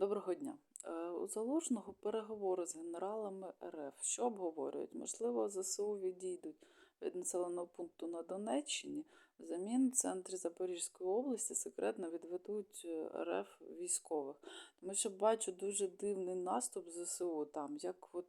Доброго дня. Е, У Залужного переговори з генералами РФ. Що обговорюють? Можливо, ЗСУ відійдуть від населеного пункту на Донеччині. Взамін в центрі Запорізької області секретно відведуть е, РФ військових. Тому що бачу дуже дивний наступ ЗСУ там, як от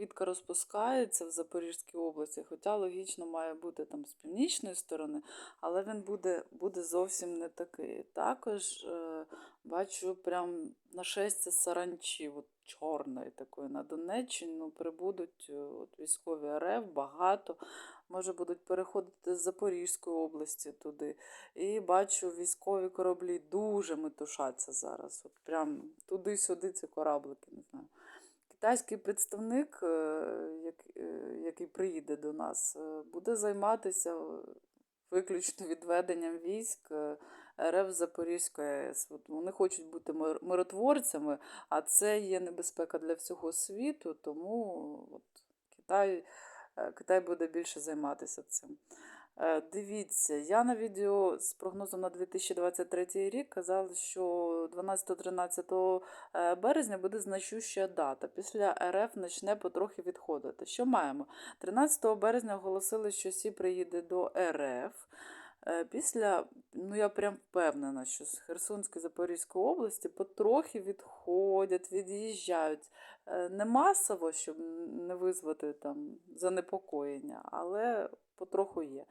квітка розпускається в Запорізькій області, хоча логічно має бути там з північної сторони, але він буде, буде зовсім не такий. Також е, бачу прям нашестя саранчі, от чорної такої на Донеччину прибудуть е, от військові РФ, багато. Може, будуть переходити з Запорізької області туди. І бачу, військові кораблі дуже метушаться зараз. От прям туди-сюди ці кораблики, не знаю. Китайський представник, е, е, який приїде до нас, е, буде займатися виключно відведенням військ РФ Запорізької АЕС. Вони хочуть бути мир- миротворцями, а це є небезпека для всього світу, тому от Китай, Китай буде більше займатися цим. Е, Дивіться, я на відео з прогнозом на 2023 рік казала, що 12-13 е, березня буде значуща дата. Після РФ почне потрохи відходити. Що маємо? 13 березня оголосили, що Сі приїде до РФ. Е, Після, ну я прям впевнена, що з Херсонської Запорізької області потрохи відходять, від'їжджають. Е, Не масово, щоб не визвати там занепокоєння, але потроху є.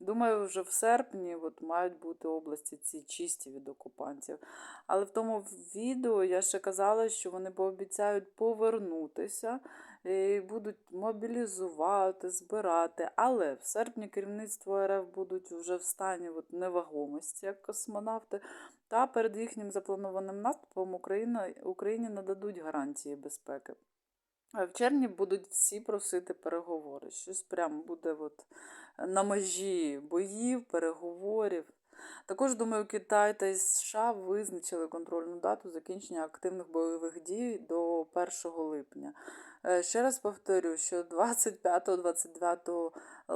Думаю, вже в серпні от, мають бути області ці чисті від окупантів. Але в тому відео я ще казала, що вони пообіцяють повернутися і будуть мобілізувати, збирати. Але в серпні керівництво РФ будуть вже в стані от, невагомості, як космонавти. Та перед їхнім запланованим наступом Україна, Україні нададуть гарантії безпеки. В червні будуть всі просити переговори. Щось прям буде от на межі боїв, переговорів. Також, думаю, Китай та США визначили контрольну дату закінчення активних бойових дій до 1 липня. Е, Ще раз повторю, що 25-29 е,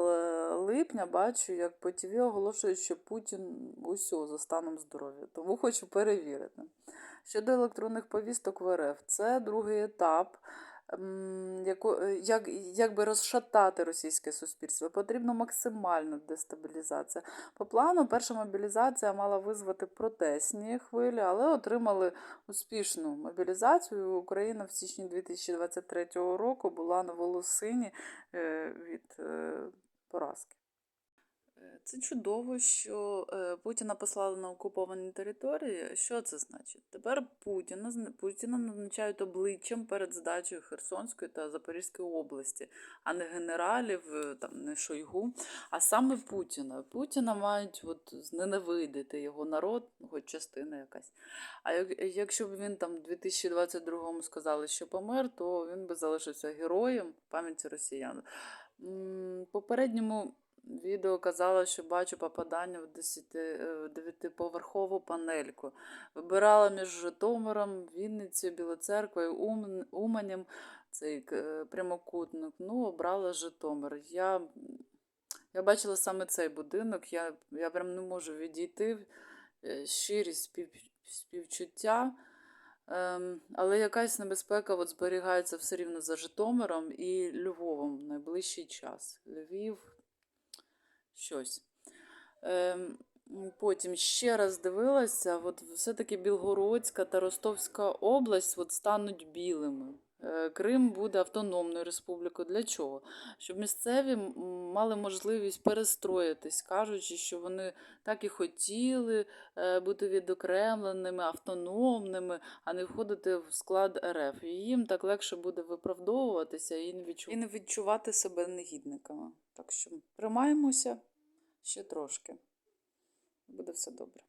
липня бачу, як по ТВ оголошують, що Путін усьо за станом здоров'я. Тому хочу перевірити. Щодо електронних повісток в РФ, це другий етап. М, яко- е, Як, як розшатати російське суспільство, потрібна максимальна дестабілізація. По плану, перша мобілізація мала визвати протестні хвилі, але отримали успішну мобілізацію. Україна в січні 2023 року була на волосині е, від е, поразки. Е, Це чудово, що е, Путіна послали на окуповані території. Що це значить? Тепер Путіна, Путіна назначають обличчям перед здачею Херсонської та Запорізької області, а не генералів, е, там, не Шойгу, а саме Путіна. Путіна мають от, зненавидити його народ, ну, хоч частина якась. А якщо б він там в 2022-му сказали, що помер, то він би залишився героєм пам'яті росіян. Попередньому відео казала, що бачу попадання в 10, е, 9-поверхову панельку. Вибирала між Житомиром, Вінницею, Білоцерквою, Уманем цей е, прямокутник. Ну, обрала Житомир. Я, я бачила саме цей будинок, я, я прям не можу відійти. Е, Щирість спів, співчуття. Ем, але якась небезпека от зберігається все рівно за Житомиром і Львовом в найближчий час. Львів, щось. Ем, потім ще раз дивилася, от все-таки Білгородська та Ростовська область от стануть білими. Е, Крим буде автономною республікою. Для чого? Щоб місцеві мали можливість перестроїтись, кажучи, що вони так і хотіли е, бути відокремленими, автономними, а не входити в склад РФ. І їм так легше буде виправдовуватися і не відчувати, і не відчувати себе негідниками. Так що тримаємося ще трошки. Буде все добре.